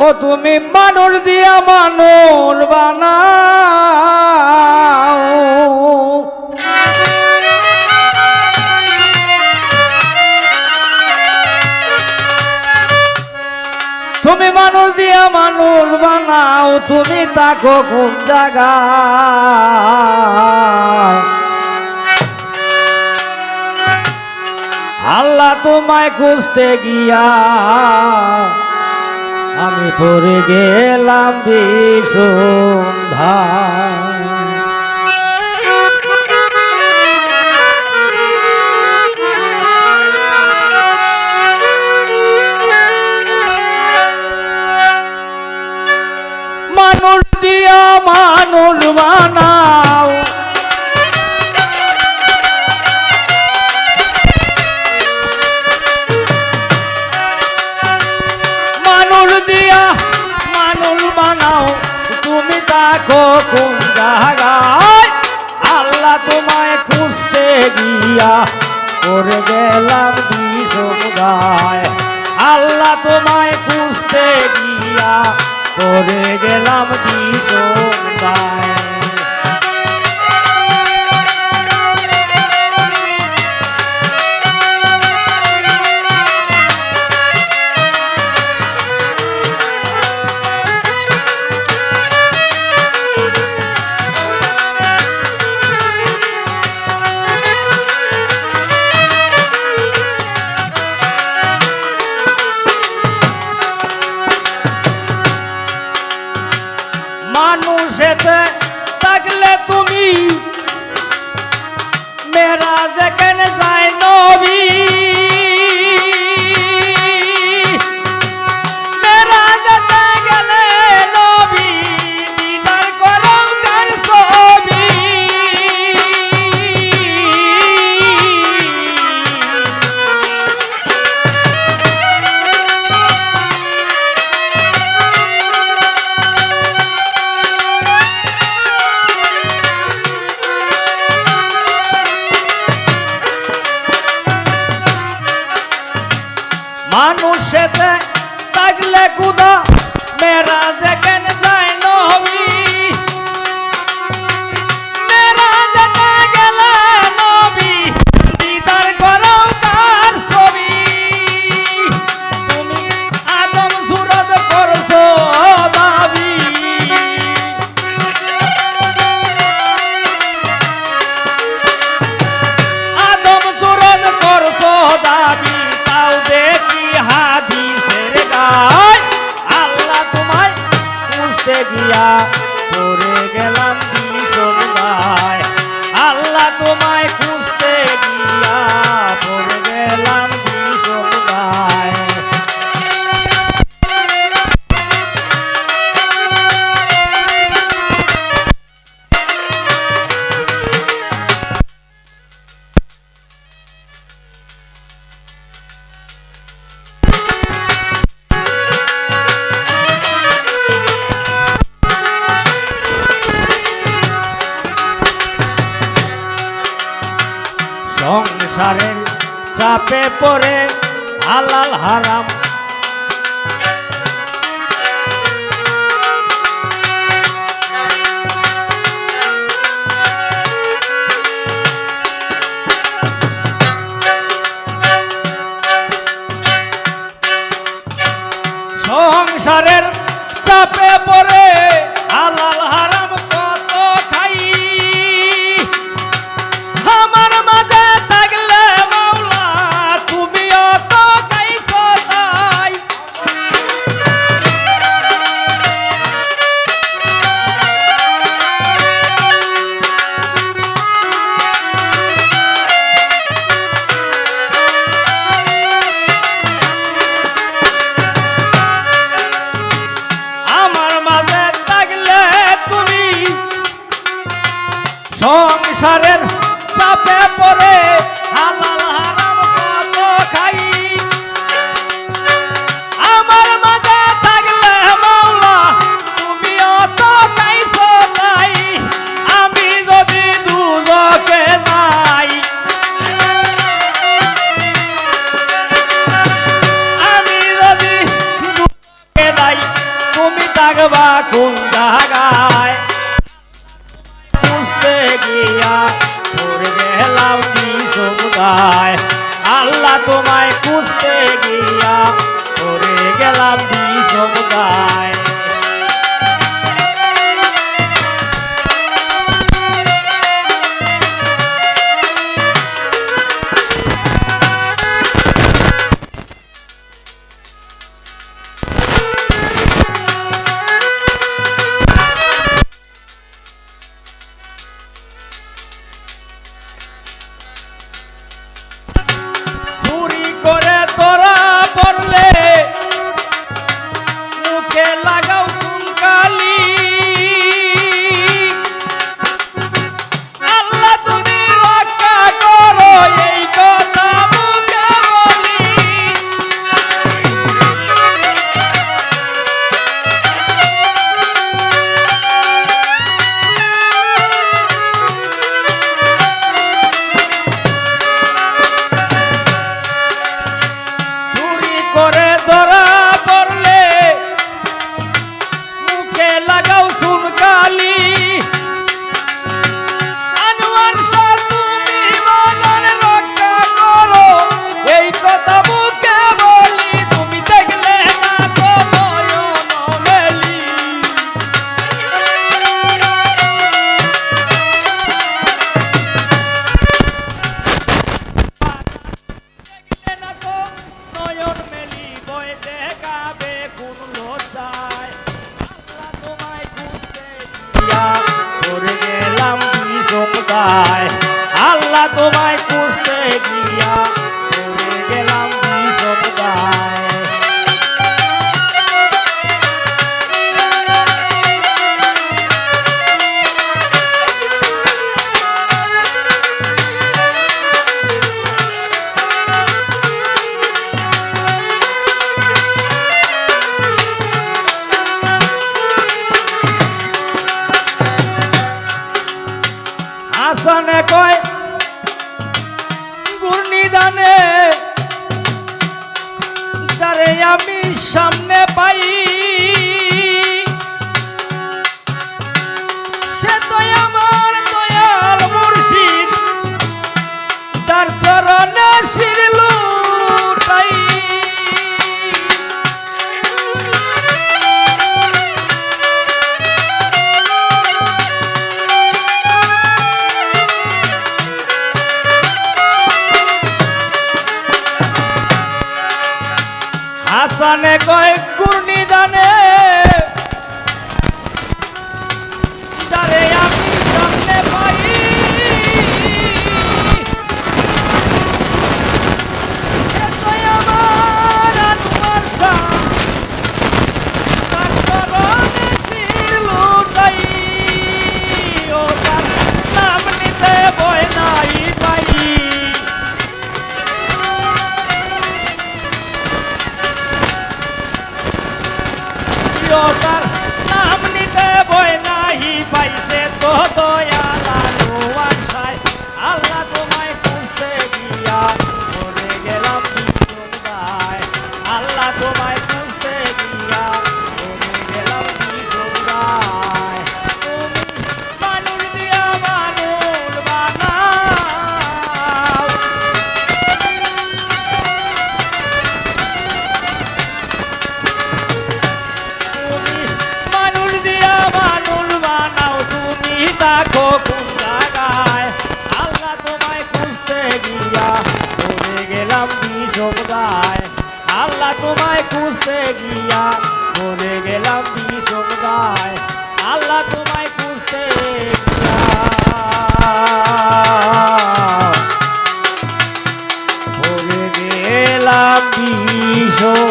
ও তুমি মানুষ দিয়া মানুষ বানাও। তুমি মানুষ দিয়া মানুষ বানাও, তুমি তাকো কোন জায়গা আল্লাহ তোমায় খুঁজতে গিয়া আমি পড়ে গেলাম বিষন্ধা মানুষ দিয়া মানুষ করে গেলাম বিষমদায় আল্লাহ তোমায় খুঁজতে গিয়া করে গেলাম বিষমদায় পরে হালাল হারাম জাগায় বুঝতে গিয়া তোর গেলাম কি সবাই আল্লাহ তোমায় খুঁজতে গিয়া তোরে গেলাম কি সবাই আল্লাহ তোমায় খুঁজতে গিয়া আমি সামনে পাই দেখো কোন জায়গায় আল্লাহ তোমায় খুঁজতে গিয়া পড়ে গেলাম বিষম আল্লাহ তোমায় খুঁজতে গিয়া পড়ে গেলাম বিষম আল্লাহ তোমায় খুঁজতে গিয়া। পড়ে গেলাম বিষম